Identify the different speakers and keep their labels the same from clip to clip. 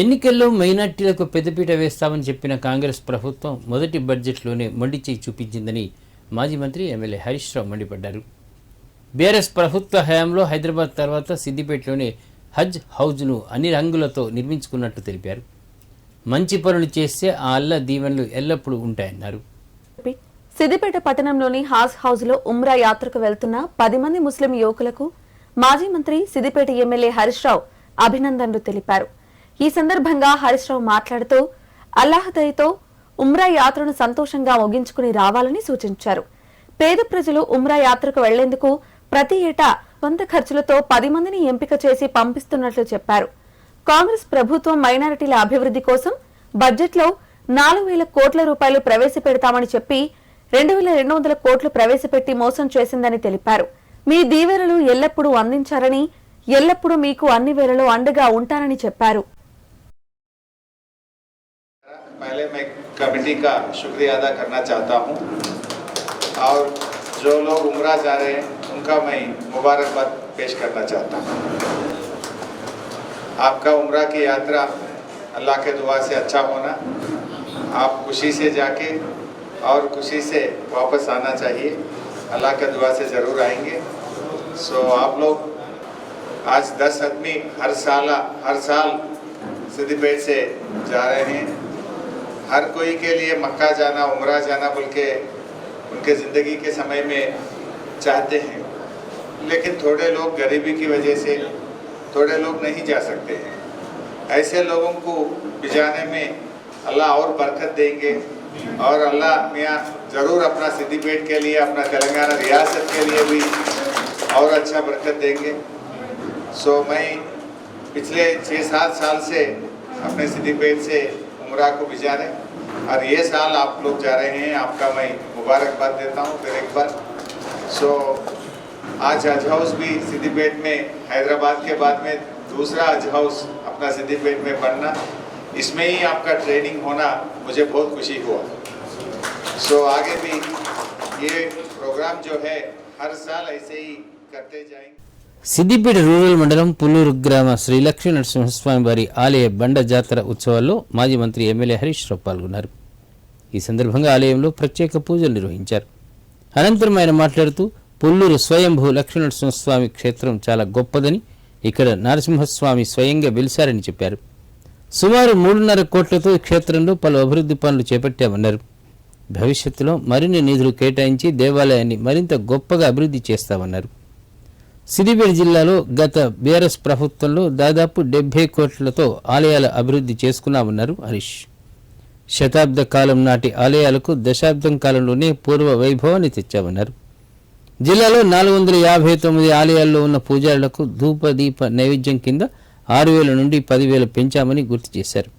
Speaker 1: ఎన్నికల్లో మైనార్టీలకు పెద్దపీట వేస్తామని చెప్పిన కాంగ్రెస్ ప్రభుత్వం మొదటి బడ్జెట్లోనే మొండి చేయి చూపించిందని మాజీ మంత్రి ఎమ్మెల్యే హరీష్ రావు మండిపడ్డారు. బీఆర్ఎస్ ప్రభుత్వ హయాంలో హైదరాబాద్ తర్వాత సిద్దిపేటలోనే హజ్ హౌజ్ను అన్ని రంగులతో నిర్మించుకున్నట్టు తెలిపారు. మంచి పనులు చేస్తే ఆ అల్ల దీవెనలు ఎల్లప్పుడూ ఉంటాయన్నారు.
Speaker 2: సిద్దిపేట పట్టణంలోని హాజ్ హౌజ్లో ఉమ్రా యాత్రకు వెళ్తున్న పది మంది ముస్లిం యువకులకు మాజీ మంత్రి సిద్దిపేట ఎమ్మెల్యే హరీష్ రావు అభినందనలు తెలిపారు. ఈ సందర్భంగా హరీష్ రావు మాట్లాడుతూ అల్లాహదయతో ఉమ్రా యాత్రను సంతోషంగా ముగించుకుని రావాలని సూచించారు. పేద ప్రజలు ఉమ్రా యాత్రకు వెళ్ళేందుకు ప్రతి ఏటా సొంత ఖర్చులతో పది మందిని ఎంపిక చేసి పంపిస్తున్నట్లు చెప్పారు. కాంగ్రెస్ ప్రభుత్వం మైనారిటీల అభివృద్ధి కోసం బడ్జెట్లో నాలుగు వేల కోట్ల రూపాయలు ప్రవేశపెడతామని చెప్పి రెండు వేల రెండు వందల కోట్లు ప్రవేశపెట్టి మోసం చేసిందని తెలిపారు. మీ దీవెనలు ఎల్లప్పుడూ అందించారని ఎల్లప్పుడూ మీకు అన్ని వేళలో అండగా ఉంటానని చెప్పారు.
Speaker 3: पहले मैं कमेटी का शुक्रिया अदा करना चाहता हूँ। और जो लोग उम्र जा रहे हैं, उनका मैं मुबारकबाद पेश करना चाहता हूँ। आपका उम्र की यात्रा अल्लाह के दुआ से अच्छा होना, आप खुशी से जाके और खुशी से वापस आना चाहिए। अल्लाह के दुआ से ज़रूर आएँगे। सो आप लोग आज दस आदमी हर साल हर साल सिद्धिपेट से जा रहे हैं। हर कोई के लिए मक्का जाना, उम्रा जाना बोल के उनके ज़िंदगी के समय में चाहते हैं। लेकिन थोड़े लोग गरीबी की वजह से थोड़े लोग नहीं जा सकते हैं। ऐसे लोगों को भिजाने में अल्लाह और बरकत देंगे और अल्लाह मियाँ ज़रूर अपना सिद्धिपेट के लिए, अपना तेलंगाना रियासत के लिए भी और अच्छा बरकत देंगे। सो मैं पिछले छः सात साल से अपने सिद्धिपेट से उम्रा को भिजाने और ये साल आप लोग जा रहे हैं, आपका मैं मुबारकबाद देता हूँ फिर एक बार। सो आज हज हाउस भी सिद्धिपेट में, हैदराबाद के बाद में दूसरा हज हाउस अपना सिद्धिपेट में बनना। इसमें ही आपका ट्रेनिंग होना मुझे बहुत खुशी हुआ। सो आगे भी ये प्रोग्राम जो है, हर साल ऐसे ही करते जाएँगे।
Speaker 1: సిద్దిపేట రూరల్ మండలం పుల్లూరు గ్రామ శ్రీ లక్ష్మీ నరసింహస్వామి వారి ఆలయ బండ జాతర ఉత్సవాల్లో మాజీ మంత్రి ఎమ్మెల్యే హరీష్ రావు పాల్గొన్నారు. ఈ సందర్భంగా ఆలయంలో ప్రత్యేక పూజలు నిర్వహించారు. అనంతరం ఆయన మాట్లాడుతూ పుల్లూరు స్వయంభూ లక్ష్మీ నరసింహస్వామి క్షేత్రం చాలా గొప్పదని ఇక్కడ నరసింహస్వామి స్వయంగా వెలిశారని చెప్పారు. సుమారు మూడున్నర కోట్లతో క్షేత్రంలో పలు అభివృద్ధి పనులు చేపట్టామన్నారు. భవిష్యత్తులో మరిన్ని నిధులు కేటాయించి దేవాలయాన్ని మరింత గొప్పగా అభివృద్ధి చేస్తామన్నారు. సిద్దిపేట జిల్లాలో గత బీఆర్ఎస్ ప్రభుత్వంలో దాదాపు డెబ్బై కోట్లతో ఆలయాల అభివృద్ధి చేసుకున్నామన్నారు హరీష్. శతాబ్ద కాలం నాటి ఆలయాలకు దశాబ్దం కాలంలోనే పూర్వ వైభవాన్ని తెచ్చామన్నారు. జిల్లాలో నాలుగు వందల యాభై తొమ్మిది ఆలయాల్లో ఉన్న పూజారులకు ధూప దీప నైవేద్యం కింద ఆరు వేల నుండి పదివేలు పెంచామని గుర్తు చేశారు.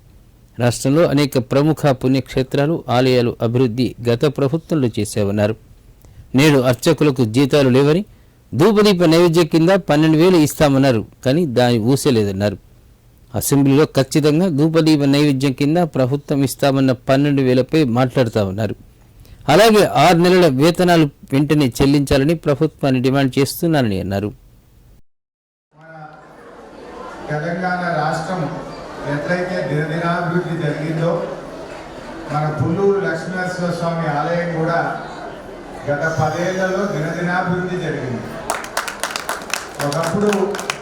Speaker 1: రాష్ట్రంలో అనేక ప్రముఖ పుణ్యక్షేత్రాలు ఆలయాలు అభివృద్ధి గత ప్రభుత్వంలో చేశామన్నారు. నేడు అర్చకులకు జీతాలు లేవని ధూపదీప నైవేద్యం కింద పన్నెండు వేలు ఇస్తామన్నారు కానీ దాని ఊసలేదన్నారు. అసెంబ్లీలో ఖచ్చితంగా ధూపదీప నైవేద్యం కింద ప్రభుత్వం ఇస్తామన్న పన్నెండు వేలపై మాట్లాడుతామన్నారు. అలాగే ఆరు నెలల వేతనాలు వెంటనే చెల్లించాలని ప్రభుత్వాన్ని డిమాండ్ చేస్తున్నానని అన్నారు.
Speaker 4: తెలంగాణ రాష్ట్రం ఎట్లయితే దినదినాభివృద్ధి జరిగిందో మన పుల్లూరు లక్ష్మీనరసింహ స్వామి ఆలయం కూడా గత పదేళ్ళలో దినదినాభివృద్ధి జరిగింది. ఒకప్పుడు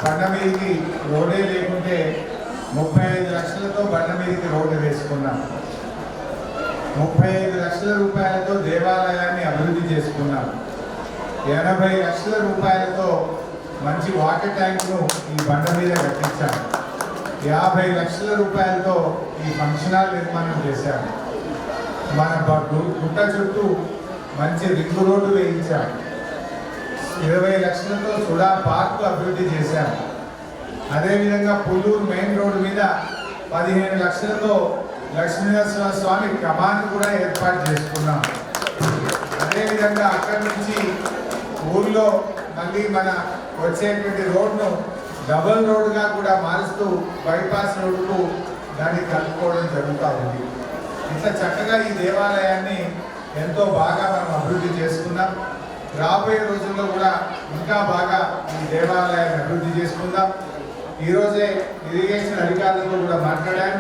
Speaker 4: బండ మీదకి రోడే లేకుంటే ముప్పై ఐదు లక్షలతో బండ మీదకి రోడ్డు వేసుకున్నాం. ముప్పై ఐదు లక్షల రూపాయలతో దేవాలయాన్ని అభివృద్ధి చేసుకున్నాం. ఎనభై లక్షల రూపాయలతో మంచి వాటర్ ట్యాంక్ను ఈ బండ మీద కట్టించాం. యాభై లక్షల రూపాయలతో ఈ ఫంక్షన్ హాల్ నిర్మాణం చేశాం. మన గుట్ట చుట్టూ మంచి రింగు రోడ్డు వేయించాం. ఇరవై లక్షలతో సుడా పార్క్ అభివృద్ధి చేశాం. అదేవిధంగా పుల్లూరు మెయిన్ రోడ్డు మీద పదిహేను లక్షలతో లక్ష్మీనరసింహ స్వామి కమాన్ కూడా ఏర్పాటు చేసుకున్నాం. అదేవిధంగా అక్కడి నుంచి ఊర్లో మళ్ళీ మన వచ్చేటువంటి రోడ్ను డబుల్ రోడ్గా కూడా మారుస్తూ బైపాస్ రోడ్డుకు దాన్ని కలుపుకోవడం జరుగుతూ ఉంది. ఇట్లా చక్కగా ఈ దేవాలయాన్ని ఎంతో బాగా మనం అభివృద్ధి చేసుకున్నాం. రాబోయే రోజుల్లో కూడా ఇంకా బాగా ఈ దేవాలయాన్ని అభివృద్ధి చేసుకుందాం. ఈరోజే ఇరిగేషన్ అధికారులతో కూడా మాట్లాడాను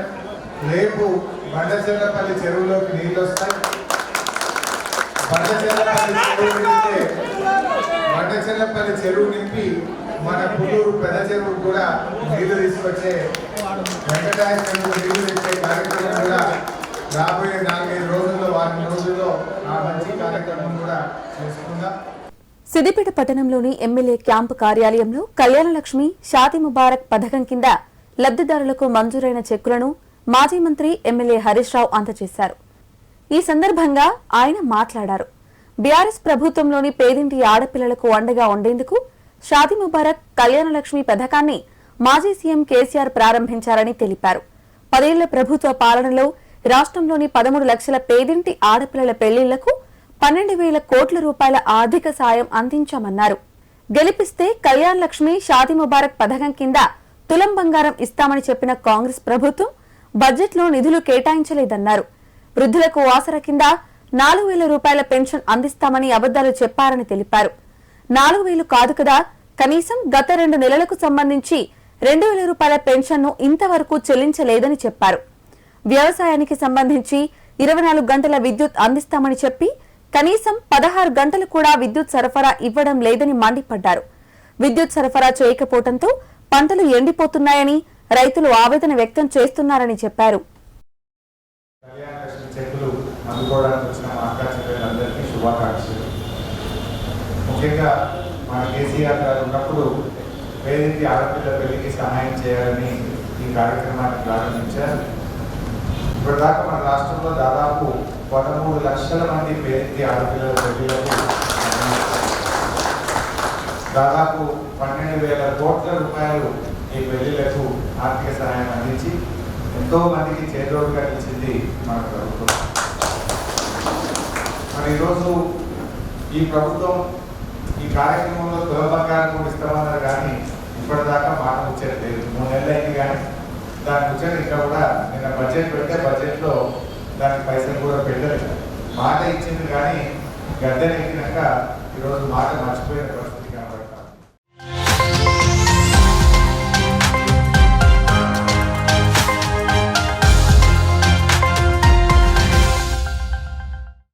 Speaker 4: రేపు బండచెల్లపల్లి చెరువులోకి నీళ్ళు వస్తాయి. బండచెల్లపల్లి చెరువు నిండితే చెరువు నింపి మన పుల్లూరు పెద్ద చెరువు కూడా నీళ్ళు తీసుకొచ్చే వెంకటాయ చెరువు నీళ్ళు తెచ్చే కార్యక్రమం కూడా రాబోయే నాలుగైదు రోజుల్లో వారం రోజుల్లో ఆ మంచి కార్యక్రమం కూడా చేసుకుందాం.
Speaker 2: సిద్దిపేట పట్టణంలోని ఎమ్మెల్యే క్యాంపు కార్యాలయంలో కళ్యాణలక్ష్మి షాతి ముబారక్ పథకం కింద లబ్దిదారులకు మంజూరైన చెక్కులను మాజీ మంత్రి ఎమ్మెల్యే హరీష్ రావు అందజేశారు. ఈ సందర్భంగా ఆయన మాట్లాడారు. బీఆర్ఎస్ ప్రభుత్వంలోని పేదింటి ఆడపిల్లలకు అండగా ఉండేందుకు షాది ముబారక్ కళ్యాణలక్ష్మి పథకాన్ని మాజీ సీఎం కేసీఆర్ ప్రారంభించారని తెలిపారు. పదేళ్ళ ప్రభుత్వ పాలనలో రాష్ట్రంలోని పదమూడు లక్షల పేదింటి ఆడపిల్లల పెళ్ళిళ్ళకు పన్నెండు వేల కోట్ల రూపాయల ఆర్థిక సాయం అందించామన్నారు. గెలిపిస్తే కళ్యాణ్ లక్ష్మి షాది ముబారక్ పథకం కింద తులం బంగారం ఇస్తామని చెప్పిన కాంగ్రెస్ ప్రభుత్వం బడ్జెట్లో నిధులు కేటాయించలేదన్నారు. వృద్ధులకు ఆసర కింద నాలుగు వేల రూపాయల పెన్షన్ అందిస్తామని అబద్దాలు చెప్పారని తెలిపారు. నాలుగు వేలు కాదు కదా కనీసం గత రెండు నెలలకు సంబంధించి రెండు వేల రూపాయల పెన్షన్ను ఇంతవరకు చెల్లించలేదని చెప్పారు. వ్యవసాయానికి సంబంధించి ఇరవై నాలుగు గంటల విద్యుత్ అందిస్తామని చెప్పి కనీసం పదహారు గంటలు కూడా విద్యుత్ సరఫరా ఇవ్వడం లేదని మండిపడ్డారు. విద్యుత్ సరఫరా చేయకపోవడంతో పంటలు ఎండిపోతున్నాయని రైతులు ఆవేదన వ్యక్తం చేస్తున్నారని చెప్పారు.
Speaker 4: ముఖ్యంగా మన కేసీఆర్ గారు ఉన్నప్పుడు పేదింటి ఆడపిల్ల పెళ్ళికి సహాయం చేయాలని ఈ కార్యక్రమాన్ని ప్రారంభించారు. ఇప్పటిదాకా మన రాష్ట్రంలో దాదాపు పదమూడు లక్షల మంది పేదింటి ఆడపిల్లల పెళ్ళిలకు దాదాపు పన్నెండు వేల కోట్ల రూపాయలు ఈ పెళ్ళిలకు ఆర్థిక సహాయం అందించి ఎంతో మందికి చేదోడుగా నిలిచింది మన ప్రభుత్వం. మరి ఈరోజు ఈ ప్రభుత్వం ఈ కార్యక్రమంలో తులబంగారం కూడా ఇస్తామన్నారు కానీ ఇప్పటిదాకా మాట ముచ్చట్లేదు మూడు నెలలు అయింది కానీ దాని ముచ్చట ఇంకా కూడా నిన్న బడ్జెట్ పెడితే బడ్జెట్లో దానికి పైసలు కూడా పెట్టలేదు. మాట ఇచ్చింది కానీ గద్దెనెక్కినాక ఈరోజు మాట మర్చిపోయిన పరిస్థితి.